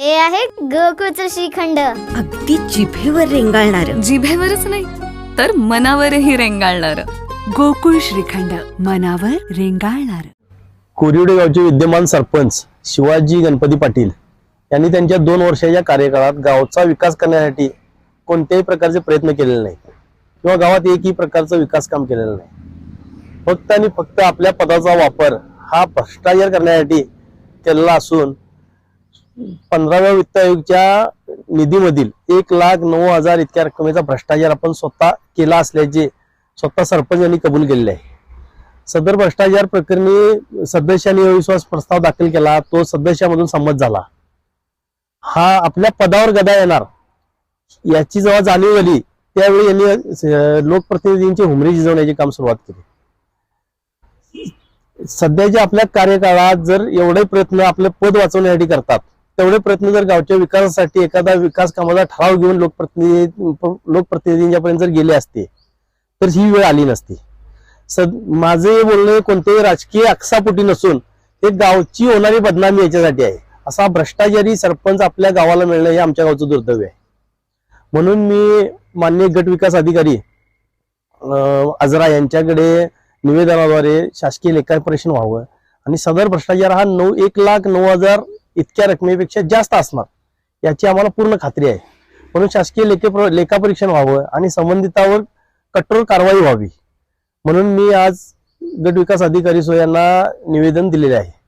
हे आहे गोकुळचं श्रीखंड. अगदी जिभेवर रेंगाळणार. जिभेवरच नाही तर मनावरही रेंगाळणार. गोकुळ श्रीखंड मनावर रेंगाळणार. कोरिवडे गावचे विद्यमान सरपंच शिवाजी गणपती पाटील यांनी त्यांच्या दोन वर्षाच्या कार्यकाळात गावचा विकास करण्यासाठी कोणत्याही प्रकारचे प्रयत्न केलेले नाही किंवा गावात एकही प्रकारचं विकास काम केलेलं नाही. फक्त आणि फक्त आपल्या पदाचा वापर हा भ्रष्टाचार करण्यासाठी केलेला असून पंधराव्या वित्त आयोगच्या निधीमधील एक लाख नऊ हजार इतक्या रकमेचा भ्रष्टाचार आपण स्वतः केला असल्याचे स्वतः सरपंच यांनी कबूल केलेले आहे. सदर भ्रष्टाचार प्रकरणी सदस्यांनी अविश्वास प्रस्ताव दाखल केला तो सदस्यामधून संमत झाला. हा आपल्या पदावर गदा येणार याची जेव्हा जाणीव झाली त्यावेळी यांनी लोकप्रतिनिधींची हुमरी जिजवण्याचे काम सुरुवात केली. सध्याच्या आपल्या कार्यकाळात जर एवढे प्रयत्न आपले पद वाचवण्यासाठी करतात तेवढे प्रयत्न जर गावच्या विकासासाठी एखादा विकास कामाचा ठराव घेऊन लोकप्रतिनिधी लोकप्रतिनिधींच्यापर्यंत जर गेले असते तर ही वेळ आली नसती. सद माझे हे बोलणे कोणतेही राजकीय आक्सापोटी नसून हे गावची होणारी बदनामी याच्यासाठी आहे. असा भ्रष्टाचारी सरपंच आपल्या गावाला मिळणं हे आमच्या गावचं दुर्दैव आहे. म्हणून मी मान्य गट विकास अधिकारी अं, आजरा यांच्याकडे निवेदनाद्वारे शासकीय लेखा परीक्षण व्हावं. आणि सदर भ्रष्टाचार हा नऊ एक लाख नऊ हजार इतक्या रकमेपेक्षा जास्त असणार याची आम्हाला पूर्ण खात्री आहे. म्हणून शासकीय लेखे लेखापरीक्षण व्हावं आणि संबंधितावर कठोर कारवाई व्हावी. म्हणून मी आज गट विकास अधिकारी सो यांना निवेदन दिलेले आहे.